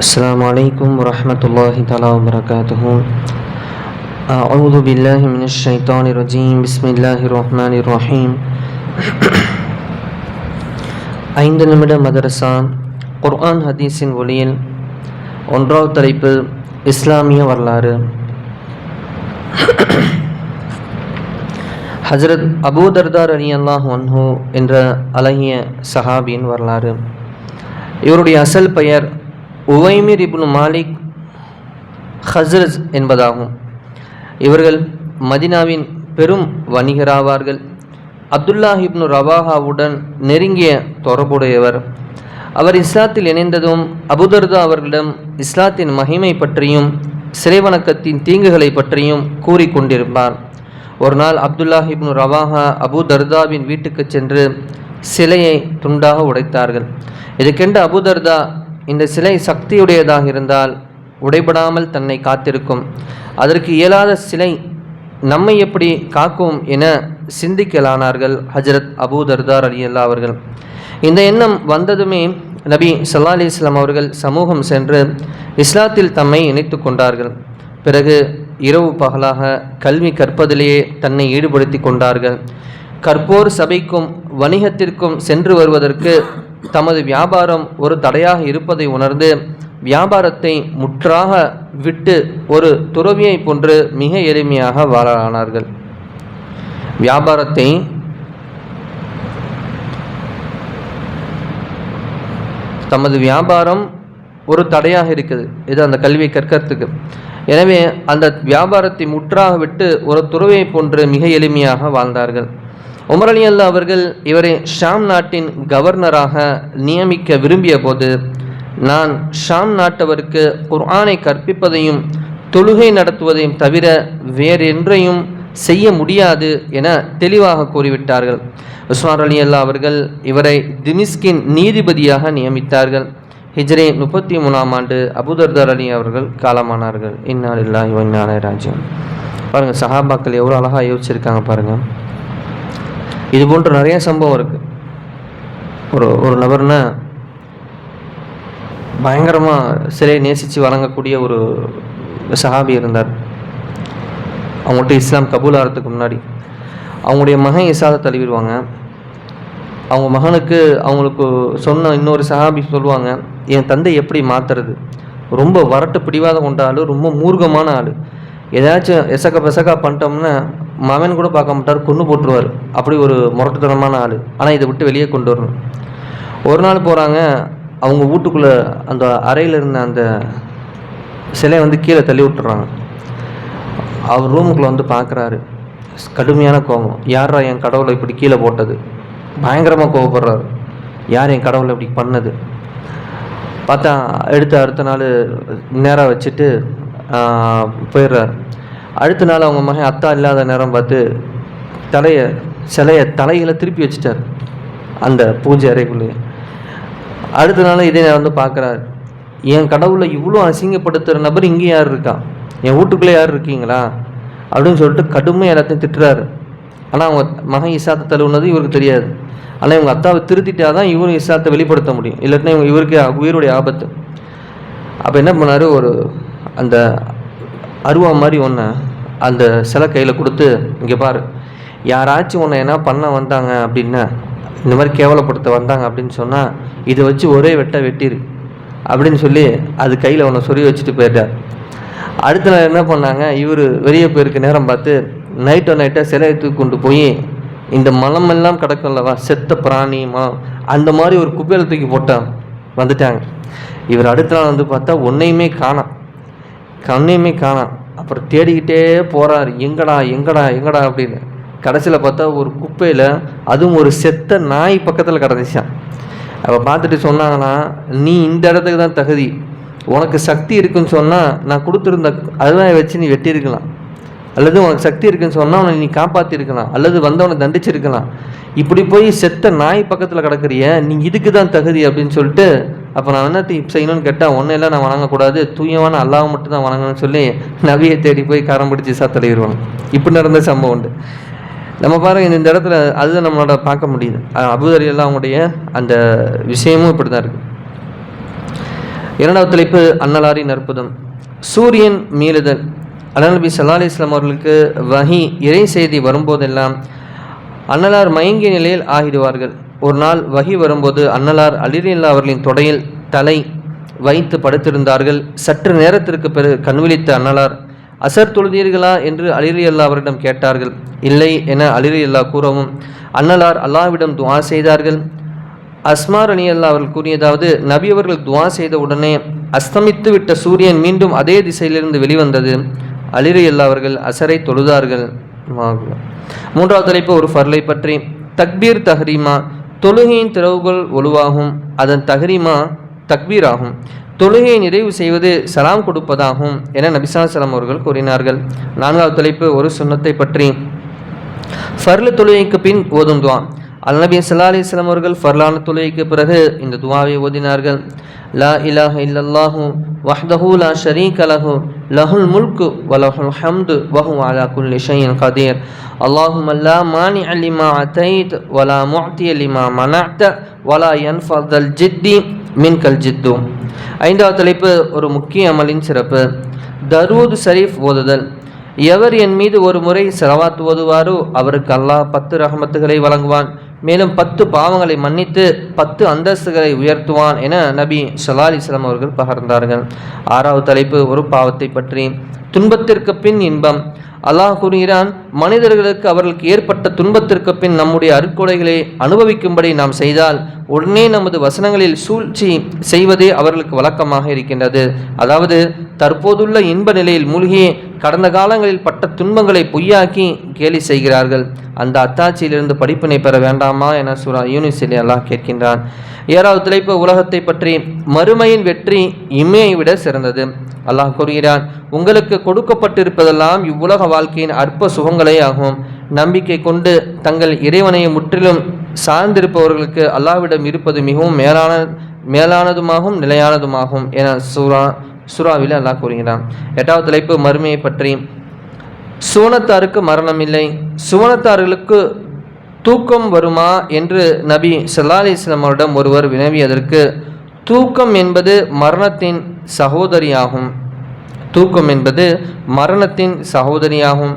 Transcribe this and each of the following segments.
السلام عليكم ورحمة الله تعالى وبركاته أعوذ بالله من الشيطان الرجيم بسم الله الرحمن الرحيم ஐந்து நிமிட மதரசா குர்ஆன் ஹதீஸின் ஒளியில் ஒன்றாவது தலைப்பு இஸ்லாமிய வரலாறு ஹஜரத் அபூதர்தார் அலி அல்லாஹ் அன்ஹு என்ற அழகிய சஹாபியின் வரலாறு இவருடைய அசல் பெயர் உவைமிர் இப்னு மாலிக் ஹஸ்ரஸ் என்பதாகும். இவர்கள் மதினாவின் பெரும் வணிகராவார்கள். அப்துல்லா இப்னு ரவாஹாவுடன் நெருங்கிய தொடர்புடையவர். அவர் இஸ்லாத்தில் இணைந்ததும் அபுதர்தா அவர்களிடம் இஸ்லாத்தின் மகிமை பற்றியும் சிறைவணக்கத்தின் தீங்குகளை பற்றியும் கூறிக்கொண்டிருப்பார் ஒரு நாள் அப்துல்லா இப்னு ரவாஹா அபு தர்தாவின் வீட்டுக்கு சென்று சிலையை துண்டாக உடைத்தார்கள். இதுக்கென்று அபுதர்தா இந்த சிலை சக்தியுடையதாக இருந்தால் உடைபடாமல் தன்னை காத்திருக்கும். அதற்கு இயலாத சிலை நம்மை எப்படி காக்கும் என சிந்திக்கலானார்கள் ஹஜரத் அபூதர்தார் அலி அல்லா அவர்கள். இந்த எண்ணம் வந்ததுமே நபி சல்லா அலிஸ்லாம் அவர்கள் சமூகம் சென்று இஸ்லாத்தில் தம்மை இணைத்து கொண்டார்கள். பிறகு இரவு பகலாக கல்வி கற்பதிலேயே தன்னை ஈடுபடுத்தி கொண்டார்கள். கற்போர் சபைக்கும் வணிகத்திற்கும் சென்று வருவதற்கு தமது வியாபாரம் ஒரு தடையாக இருப்பதை உணர்ந்து வியாபாரத்தை முற்றாக விட்டு ஒரு துறவியை போன்று மிக எளிமையாக வாழலானார்கள். வியாபாரத்தை தமது வியாபாரம் ஒரு தடையாக இருக்குது. இது அந்த கல்வியை கற்கிறதுக்கு. எனவே அந்த வியாபாரத்தை முற்றாக விட்டு ஒரு துறவியை போன்று மிக எளிமையாக வாழ்ந்தார்கள். உமர் அலி அல்லா அவர்கள் இவரை ஷாம் நாட்டின் கவர்னராக நியமிக்க விரும்பிய போது நான் ஷாம் நாட்டவருக்கு குர்ஆனை கற்பிப்பதையும் தொழுகை நடத்துவதையும் தவிர வேறென்றையும் செய்ய முடியாது என தெளிவாக கூறிவிட்டார்கள். உஸ்மான் அலி அல்லா அவர்கள் இவரை திமிஸ்கின் நீதிபதியாக நியமித்தார்கள். ஹிஜ்ரே முப்பத்தி மூணாம் ஆண்டு அபுதர்தர் அலி அவர்கள் காலமானார்கள். இந்நாளில்லா இவஞான ராஜ்யம் பாருங்கள் சஹாபாக்கள் எவ்வளோ அழகாக யோசிச்சிருக்காங்க பாருங்கள் இது போன்ற நிறைய சம்பவம் இருக்குது ஒரு ஒரு நபர்னா பயங்கரமாக சிலையை நேசித்து வழங்கக்கூடிய ஒரு சஹாபி இருந்தார். அவங்கள்ட்ட இஸ்லாம் கபூல் ஆகிறதுக்கு முன்னாடி. அவங்களுடைய மகன் இசாதை தழுவிடுவாங்க. அவங்க மகனுக்கு அவங்களுக்கு சொன்ன இன்னொரு சஹாபி சொல்லுவாங்க என் தந்தை எப்படி மாற்றுறது ரொம்ப வரட்டு பிடிவாத கொண்ட ஆள் ரொம்ப மூர்க்கமான ஆள். ஏதாச்சும் எசக்க பெசக்கா பண்ணிட்டோம்னா மகன் கூட பார்க்க மாட்டார் கொண்டு போட்டுருவார். அப்படி ஒரு முரட்டுத்தனமான ஆள். ஆனால் இதை விட்டு வெளியே கொண்டு வரணும். ஒரு நாள் போகிறாங்க அவங்க வீட்டுக்குள்ளே அந்த அறையில் இருந்த அந்த சிலையை வந்து கீழே தள்ளி விட்டுறாங்க. அவர் ரூமுக்குள்ளே வந்து பார்க்குறாரு. கடுமையான கோபம். யாரா என் கடவுளை இப்படி கீழே போட்டது? பயங்கரமாக கோவப்படுறாரு. யார் என் கடவுளை இப்படி பண்ணது? பார்த்தா எடுத்து அடுத்த நாள் நேராக வச்சுட்டு போயிடுறாரு. அடுத்த நாள் அவங்க மகன் அத்தா இல்லாத நேரம் பார்த்து தலையை சிலையை தலைகளை திருப்பி வச்சுட்டார் அந்த பூஜை அறைக்குள்ளேயே அடுத்த நாள் இதே நான் வந்து பார்க்குறாரு. என் கடவுளை இவ்வளோ அசிங்கப்படுத்துகிற நபர் இங்கே யார் இருக்கான் என் வீட்டுக்குள்ளே யார் இருக்கீங்களா? அப்படின்னு சொல்லிட்டு கடுமையாக எல்லாத்தையும் திட்டுறாரு. ஆனால் அவங்க மகன் இசாத்தை தழுவுனது இவருக்கு தெரியாது. ஆனால் இவங்க அத்தாவை திருத்திட்டா தான் இவரும் இசாத்தை வெளிப்படுத்த முடியும். இல்லாட்டினா இவங்க இவருக்கு உயிருடைய ஆபத்து. அப்போ என்ன பண்ணார்? ஒரு அந்த அருவா மாதிரி ஒன்று அந்த சிலை கையில் கொடுத்து இங்கே பாரு யாராச்சும் உன்னை என்ன பண்ண வந்தாங்க அப்படின்னா இந்த மாதிரி கேவலப்படுத்த வந்தாங்க அப்படின்னு சொன்னால் இதை வச்சு ஒரே வெட்டை வெட்டிரு அப்படின்னு சொல்லி அது கையில் உன்னை சொல்லி வச்சுட்டு போயிட்டார் அடுத்த நாள் என்ன பண்ணாங்க இவர் வெளியே போயிருக்க நேரம் பார்த்து நைட்டோ நைட்டாக சிலையை தூக்கி கொண்டு போய் இந்த மலமெல்லாம் கிடக்கும்லவா செத்த பிராணி மலம் அந்த மாதிரி ஒரு குப்பையில் தூக்கி போட்டான் வந்துட்டாங்க. இவர் அடுத்த நாள் வந்து பார்த்தா ஒன்றையுமே காணாம். கண்ணையுமே காணாம் அப்புறம் தேடிக்கிட்டே போகிறார் எங்கடா எங்கடா எங்கடா அப்படின்னு. கடைசியில் பார்த்தா ஒரு குப்பையில் அதுவும் ஒரு செத்த நாய் பக்கத்தில் கிடந்துச்சான் அப்போ பார்த்துட்டு சொன்னாங்கன்னா நீ இந்த இடத்துக்கு தான் தகுதி. உனக்கு சக்தி இருக்குன்னு சொன்னால் நான் கொடுத்துருந்த அதுதான் வச்சு நீ வெட்டியிருக்கலாம். அல்லது உனக்கு சக்தி இருக்குன்னு சொன்னால் அவனை நீ காப்பாற்றிருக்கலாம் அல்லது வந்தவனை தண்டிச்சிருக்கலாம். இப்படி போய் செத்த நாய் பக்கத்தில் கிடக்குறிய நீ இதுக்கு தான் தகுதி அப்படின்னு சொல்லிட்டு அப்போ நான் என்ன செய்யணும்னு கேட்டால் ஒன்றையெல்லாம் நான் வணங்கக்கூடாது. தூயமான அல்லாவை மட்டும் தான் வணங்கணும்னு சொல்லி நவியை தேடி போய் கரம் பிடிச்சி சாத்தலையிடுவாங்க இப்படி நடந்த சம்பவம் உண்டு. நம்ம பாருங்க இந்த இடத்துல அதுதான் நம்மளோட பார்க்க முடியுது. அபுதரியெல்லாம் அவங்களுடைய அந்த விஷயமும் இப்படி தான் இருக்குது இரண்டாவது தலைப்பு அன்னலாரின் அற்புதம். சூரியன் மீளுதல். அலநபி சல்லா இஸ்லாம் அவர்களுக்கு வகி இறை செய்தி வரும்போதெல்லாம் அன்னலார் மயங்கிய நிலையில் ஆகிடுவார்கள். ஒரு நாள் வகி வரும்போது அன்னலார் அலிரில்லா அவர்களின் தொடையில் தலை வைத்து படுத்திருந்தார்கள். சற்று நேரத்திற்கு பிறகு கண்விழித்த அன்னலார் அசர் தொழுதீர்களா? என்று அலிரியல்லா அவரிடம் கேட்டார்கள். இல்லை என அலிரியல்லா கூறவும் அன்னலார் அல்லாவிடம் துவா செய்தார்கள். அஸ்மார் அலி அல்லா அவர்கள் கூறியதாவது நபி அவர்கள் துவா செய்த உடனே அஸ்தமித்து விட்ட சூரியன் மீண்டும் அதே திசையிலிருந்து வெளிவந்தது. அலிரியல்லா அவர்கள் அசரை தொழுதார்கள். மூன்றாவது தலைப்பு ஒரு ஃபர்லை பற்றி. தக்பீர் தஹரீமா தொழுகையின் திறவுகள் ஒழுவாகும் அதன் தகரிமா தக்பீராகும். தொழுகையை நிறைவு செய்வது சலாம் கொடுப்பதாகும் என நபிசாசலம் அவர்கள் கூறினார்கள். நான்காவது தலைப்பு ஒரு சுண்ணத்தை பற்றி. ஃபர்லு தொழுகைக்கு பின் ஓதும் துவா. அல்நபி சல்லா அலிஸ்லாம் அவர்கள் ஃபர்லான தொழுகைக்கு பிறகு இந்த துவாவை ஓதினார்கள். லா இலாஹ இல்லல்லாஹு வஹ்தஹு லா அலஹு லஹு லஹுல் முல்கு வலஹுல் ஹம்து வஹு அலா குல்லி ஷையின் கதீர் அல்லாஹும் லா மானி அலிமா அத்தைத் வலா முஅத்தி லிமா மனஅத்த வலா யன்ஃபதல் ஜித்தி மின்கல் ஜித்து ஐந்தாவது தலைப்பு ஒரு முக்கிய அமலின் சிறப்பு. தரூத் ஷரீஃப் ஓதுதல். எவர் என் மீது ஒரு முறை செலவாத்து ஓதுவாரோ அவருக்கு அல்லாஹ் பத்து ரஹமத்துகளை வழங்குவான். மேலும் பத்து பாவங்களை மன்னித்து பத்து அந்தஸ்துகளை உயர்த்துவான் என நபி சல்லா அலிஸ்லாம் அவர்கள் பகர்ந்தார்கள். ஆறாவது தலைப்பு ஒரு பாவத்தை பற்றி. துன்பத்திற்கு பின் இன்பம். அல்லாஹ் கூறுகிறான் மனிதர்களுக்கு அவர்களுக்கு ஏற்பட்ட துன்பத்திற்கு பின் நம்முடைய அருக்கொடைகளை அனுபவிக்கும்படி நாம் செய்தால் உடனே நமது வசனங்களில் சூழ்ச்சி செய்வதே அவர்களுக்கு வழக்கமாக இருக்கின்றது. அதாவது தற்போதுள்ள இன்ப நிலையில் மூழ்கி கடந்த காலங்களில் பட்ட துன்பங்களை பொய்யாக்கி கேலி செய்கிறார்கள். அந்த அத்தாட்சியிலிருந்து படிப்பினை பெற வேண்டாமா என சுரா யூனிசிலி அல்லாஹ் கேட்கின்றான். ஏறாவது தலைப்பு உலகத்தை பற்றி மறுமையின் வெற்றி இம்மையை விட சிறந்தது. அல்லாஹ் கூறுகிறான் உங்களுக்கு கொடுக்கப்பட்டிருப்பதெல்லாம் இவ்வுலக வாழ்க்கையின் அற்ப சுகங்களே ஆகும். நம்பிக்கை கொண்டு தங்கள் இறைவனை முற்றிலும் சார்ந்திருப்பவர்களுக்கு அல்லாவிடம் இருப்பது மிகவும் மேலான மேலானதுமாகும் நிலையானதுமாகும் என சூரா சுறாவில் அல்லாஹ் கூறுகிறான். எட்டாவது தலைப்பு மறுமையை பற்றி. சுவனத்தாருக்கு மரணம் இல்லை சுவனத்தார்களுக்கு தூக்கம் வருமா என்று நபி சல்லா அலிஸ்லாம் அவரிடம் ஒருவர் வினவியதற்கு தூக்கம் என்பது மரணத்தின் சகோதரியாகும். தூக்கம் என்பது மரணத்தின் சகோதரியாகும்.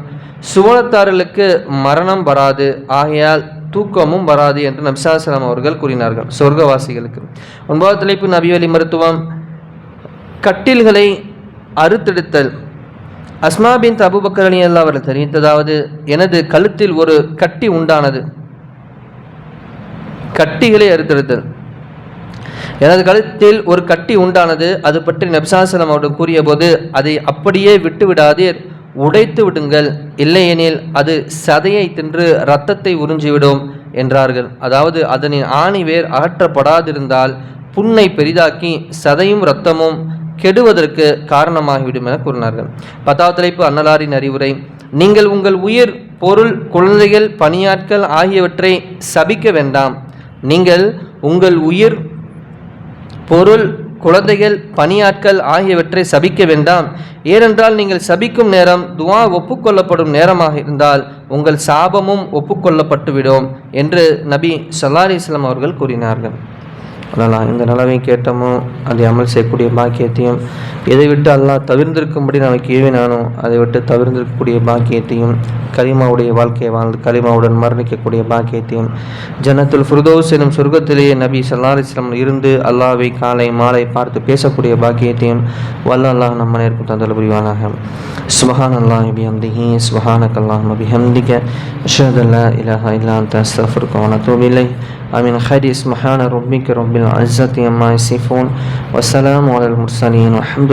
சுவனத்தார்களுக்கு மரணம் வராது. ஆகையால் தூக்கமும் வராது என்று நபிசாசலாம் அவர்கள் கூறினார்கள். சொர்க்கவாசிகளுக்கு. ஒன்பதாவது தலைப்பு நபிவழி மருத்துவம். கட்டில்களை அறுத்தெடுத்தல். அஸ்மாபின் தபுபக்கரணி அபுபக்கர் அலி அல்லா தெரிவித்ததாவது எனது கழுத்தில் ஒரு கட்டி உண்டானது. கட்டிகளை அறுத்தெடுத்தல். எனது கழுத்தில் ஒரு கட்டி உண்டானது. அது பற்றி நபிசாசலம் அவர்கள் கூறிய போது அதை அப்படியே விட்டுவிடாதீர் உடைத்து விடுங்கள். இல்லையெனில் அது சதையை தின்று இரத்தத்தை உறிஞ்சிவிடும் என்றார்கள். அதாவது அதனின் ஆணி வேர் அகற்றப்படாதிருந்தால் புண்ணை பெரிதாக்கி சதையும் இரத்தமும் கெடுவதற்கு காரணமாகிவிடும் என கூறினார்கள். பத்தாவது தலைப்பு அன்னலாரின் அறிவுரை. நீங்கள் உங்கள் உயிர் பொருள் குழந்தைகள் பணியாட்கள் ஆகியவற்றை சபிக்க வேண்டாம். நீங்கள் உங்கள் உயிர் பொருள் குழந்தைகள் பணியாட்கள் ஆகியவற்றை சபிக்க வேண்டாம். ஏனென்றால் நீங்கள் சபிக்கும் நேரம் துவா ஒப்புக்கொள்ளப்படும் நேரமாக இருந்தால் உங்கள் சாபமும் ஒப்புக்கொள்ளப்பட்டுவிடும் என்று நபி சல்லா அலிஸ்லாம் அவர்கள் கூறினார்கள். அதனால் இந்த நிலவை கேட்டமும் அதை அமல் செய்யக்கூடிய பாக்கியத்தையும் எதை விட்டு அல்லாஹ் தவிர்ந்திருக்கும்படி நமக்கு ஏவினானோ அதை விட்டு தவிர்ந்திருக்கக்கூடிய பாக்கியத்தையும் கலிமாவுடைய வாழ்க்கையை வாழ்ந்து கலிமாவுடன் மரணிக்கக்கூடிய பாக்கியத்தையும் ஜனத்துல் ஃபுர்தோஸ் எனும் சொர்க்கத்திலேயே நபி சல்லா இஸ்லாம் இருந்து அல்லாவை காலை மாலை பார்த்து பேசக்கூடிய பாக்கியத்தையும் வல்ல அல்லாஹ் நம்ம நேர்க்கும் தந்தல் புரிவானாக சுபஹான் அல்லாஹ் பிஹம்திஹி சுபஹானக் அல்லாஹ் பிஹம்திக அஷ்ஹது இலஹா இல்லா அன்த அஸ்தஃபிருக்க வ நதூபு இலைஹ் آمين خير سبحان ربك رب العزة عما يصفون والسلام على المرسلين والحمد